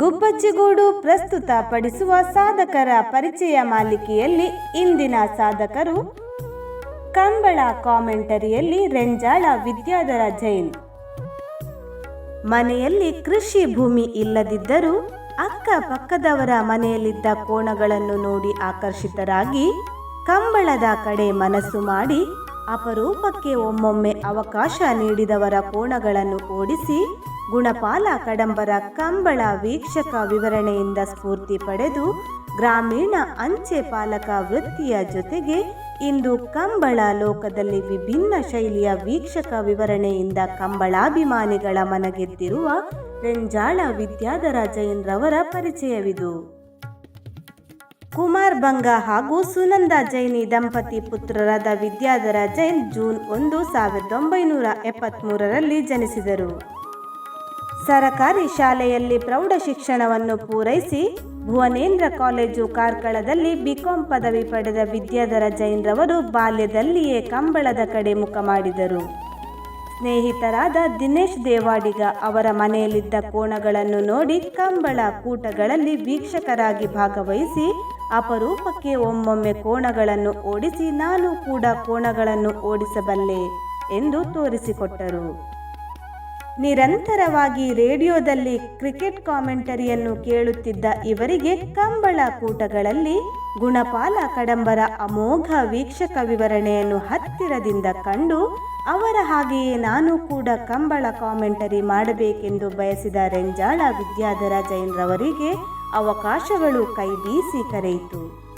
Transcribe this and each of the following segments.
ಗುಬ್ಬಚ್ಚಿಗೂಡು ಪ್ರಸ್ತುತ ಪಡಿಸುವ ಸಾಧಕರ ಪರಿಚಯ ಮಾಲಿಕೆಯಲ್ಲಿ ಇಂದಿನ ಸಾಧಕರು ಕಂಬಳ ಕಾಮೆಂಟರಿಯಲ್ಲಿ ರೆಂಜಾಳ ವಿದ್ಯಾಧರ ಜೈನ್. ಮನೆಯಲ್ಲಿ ಕೃಷಿ ಭೂಮಿ ಇಲ್ಲದಿದ್ದರೂ ಅಕ್ಕಪಕ್ಕದವರ ಮನೆಯಲ್ಲಿದ್ದ ಕೋಣಗಳನ್ನು ನೋಡಿ ಆಕರ್ಷಿತರಾಗಿ ಕಂಬಳದ ಕಡೆ ಮನಸ್ಸು ಮಾಡಿ ಅಪರೂಪಕ್ಕೆ ಒಮ್ಮೊಮ್ಮೆ ಅವಕಾಶ ನೀಡಿದವರ ಕೋಣಗಳನ್ನು ಓಡಿಸಿ ಗುಣಪಾಲ ಕಡಂಬರ ಕಂಬಳ ವೀಕ್ಷಕ ವಿವರಣೆಯಿಂದ ಸ್ಫೂರ್ತಿ ಪಡೆದು ಗ್ರಾಮೀಣ ಅಂಚೆ ಪಾಲಕ ವೃತ್ತಿಯ ಜೊತೆಗೆ ಇಂದು ಕಂಬಳ ಲೋಕದಲ್ಲಿ ವಿಭಿನ್ನ ಶೈಲಿಯ ವೀಕ್ಷಕ ವಿವರಣೆಯಿಂದ ಕಂಬಳಾಭಿಮಾನಿಗಳ ಮನಗೆದ್ದಿರುವ ರೆಂಜಾಳ ವಿದ್ಯಾಧರ ಜೈನ್ರವರ ಪರಿಚಯವಿದು. ಕುಮಾರ್ ಬಂಗ ಹಾಗೂ ಸುನಂದ ಜೈನಿ ದಂಪತಿ ಪುತ್ರರಾದ ವಿದ್ಯಾಧರ ಜೈನ್ ಜೂನ್ ಒಂದು ಸಾವಿರದ ಒಂಬೈನೂರ ಎಪ್ಪತ್ತ್ಮೂರರಲ್ಲಿ ಜನಿಸಿದರು. ಸರಕಾರಿ ಶಾಲೆಯಲ್ಲಿ ಪ್ರೌಢ ಶಿಕ್ಷಣವನ್ನು ಪೂರೈಸಿ ಭುವನೇಂದ್ರ ಕಾಲೇಜು ಕಾರ್ಕಳದಲ್ಲಿ ಬಿಕಾಂ ಪದವಿ ಪಡೆದ ವಿದ್ಯಾಧರ ಜೈನ್ರವರು ಬಾಲ್ಯದಲ್ಲಿಯೇ ಕಂಬಳದ ಕಡೆ ಮುಖ ಮಾಡಿದರು. ಸ್ನೇಹಿತರಾದ ದಿನೇಶ್ ದೇವಾಡಿಗ ಅವರ ಮನೆಯಲ್ಲಿದ್ದ ಕೋಣಗಳನ್ನು ನೋಡಿ ಕಂಬಳ ಕೂಟಗಳಲ್ಲಿ ವೀಕ್ಷಕರಾಗಿ ಭಾಗವಹಿಸಿ ಅಪರೂಪಕ್ಕೆ ಒಮ್ಮೊಮ್ಮೆ ಕೋಣಗಳನ್ನು ಓಡಿಸಿ ನಾನು ಕೂಡ ಕೋಣಗಳನ್ನು ಓಡಿಸಬಲ್ಲೆ ಎಂದು ತೋರಿಸಿಕೊಟ್ಟರು. ನಿರಂತರವಾಗಿ ರೇಡಿಯೋದಲ್ಲಿ ಕ್ರಿಕೆಟ್ ಕಾಮೆಂಟರಿಯನ್ನು ಕೇಳುತ್ತಿದ್ದ ಇವರಿಗೆ ಕಂಬಳ ಕೂಟಗಳಲ್ಲಿ ಗುಣಪಾಲ ಕಡಂಬರ ಅಮೋಘ ವೀಕ್ಷಕ ವಿವರಣೆಯನ್ನು ಹತ್ತಿರದಿಂದ ಕಂಡು ಅವರ ಹಾಗೆಯೇ ನಾನು ಕೂಡ ಕಂಬಳ ಕಾಮೆಂಟರಿ ಮಾಡಬೇಕೆಂದು ಬಯಸಿದ ರೆಂಜಾಳ ವಿದ್ಯಾಧರ ಜೈನ್ರವರಿಗೆ ಅವಕಾಶಗಳು ಕೈ ಬೀಸಿ ಕರೆಯಿತು.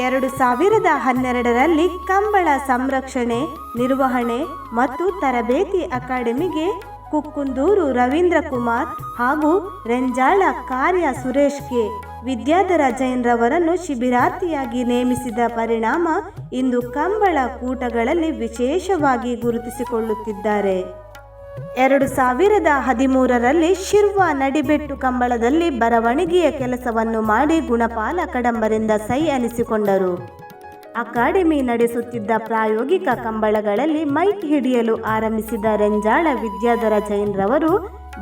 ಎರಡು ಸಾವಿರದ ಹನ್ನೆರಡರಲ್ಲಿ ಕಂಬಳ ಸಂರಕ್ಷಣೆ, ನಿರ್ವಹಣೆ ಮತ್ತು ತರಬೇತಿ ಅಕಾಡೆಮಿಗೆ ಕುಕ್ಕುಂದೂರು ರವೀಂದ್ರ ಕುಮಾರ್ ಹಾಗೂ ರೆಂಜಾಳ ಕಾರ್ಯ ಸುರೇಶ್ ಕೆ ವಿದ್ಯಾಧರ ಜೈನ್ರವರನ್ನು ಶಿಬಿರಾರ್ಥಿಯಾಗಿ ನೇಮಿಸಿದ ಪರಿಣಾಮ ಇಂದು ಕಂಬಳ ಕೂಟಗಳಲ್ಲಿ ವಿಶೇಷವಾಗಿ ಗುರುತಿಸಿಕೊಳ್ಳುತ್ತಿದ್ದಾರೆ. ಎರಡು ಸಾವಿರದ ಹದಿಮೂರರಲ್ಲಿ ಶಿರ್ವ ನಡಿಬೆಟ್ಟು ಕಂಬಳದಲ್ಲಿ ಬರವಣಿಗೆಯ ಕೆಲಸವನ್ನು ಮಾಡಿ ಗುಣಪಾಲ ಕಡಂಬರಿಂದ ಸೈ ಅನಿಸಿಕೊಂಡರು. ಅಕಾಡೆಮಿ ನಡೆಸುತ್ತಿದ್ದ ಪ್ರಾಯೋಗಿಕ ಕಂಬಳಗಳಲ್ಲಿ ಮೈಕ್ ಹಿಡಿಯಲು ಆರಂಭಿಸಿದ ರೆಂಜಾಳ ವಿದ್ಯಾಧರ ಜೈನ್ರವರು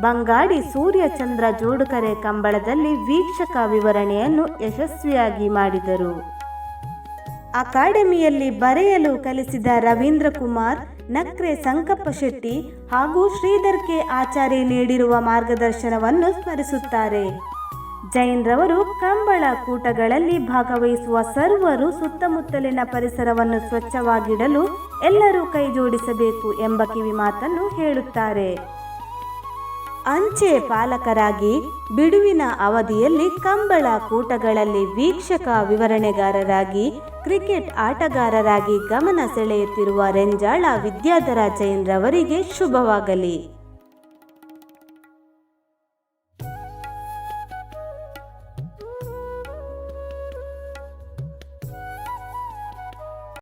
ಬಂಗಾಡಿ ಸೂರ್ಯಚಂದ್ರ ಜೋಡುಕರೆ ಕಂಬಳದಲ್ಲಿ ವೀಕ್ಷಕ ವಿವರಣೆಯನ್ನು ಯಶಸ್ವಿಯಾಗಿ ಮಾಡಿದರು. ಅಕಾಡೆಮಿಯಲ್ಲಿ ಬರೆಯಲು ಕಲಿಸಿದ ರವೀಂದ್ರ ಕುಮಾರ್ ನಕ್ರೆ ಸಂಕಪ್ಪ ಶೆಟ್ಟಿ ಹಾಗೂ ಶ್ರೀಧರ್ ಕೆ ಆಚಾರ್ಯ ನೀಡಿರುವ ಮಾರ್ಗದರ್ಶನವನ್ನು ಸ್ಮರಿಸುತ್ತಾರೆ. ಜೈನ್ರವರು ಕಂಬಳ ಕೂಟಗಳಲ್ಲಿ ಭಾಗವಹಿಸುವ ಸರ್ವರು ಸುತ್ತಮುತ್ತಲಿನ ಪರಿಸರವನ್ನು ಸ್ವಚ್ಛವಾಗಿಡಲು ಎಲ್ಲರೂ ಕೈಜೋಡಿಸಬೇಕು ಎಂಬ ಕಿವಿ ಮಾತನ್ನು ಹೇಳುತ್ತಾರೆ. ಅಂಚೆ ಪಾಲಕರಾಗಿ ಬಿಡುವಿನ ಅವಧಿಯಲ್ಲಿ ಕಂಬಳ ಕೂಟಗಳಲ್ಲಿ ವೀಕ್ಷಕ ವಿವರಣೆಗಾರರಾಗಿ, ಕ್ರಿಕೆಟ್ ಆಟಗಾರರಾಗಿ ಗಮನ ಸೆಳೆಯುತ್ತಿರುವ ರೆಂಜಾಳ ವಿದ್ಯಾಧರ ಜೈನ್ರವರಿಗೆ ಶುಭವಾಗಲಿ.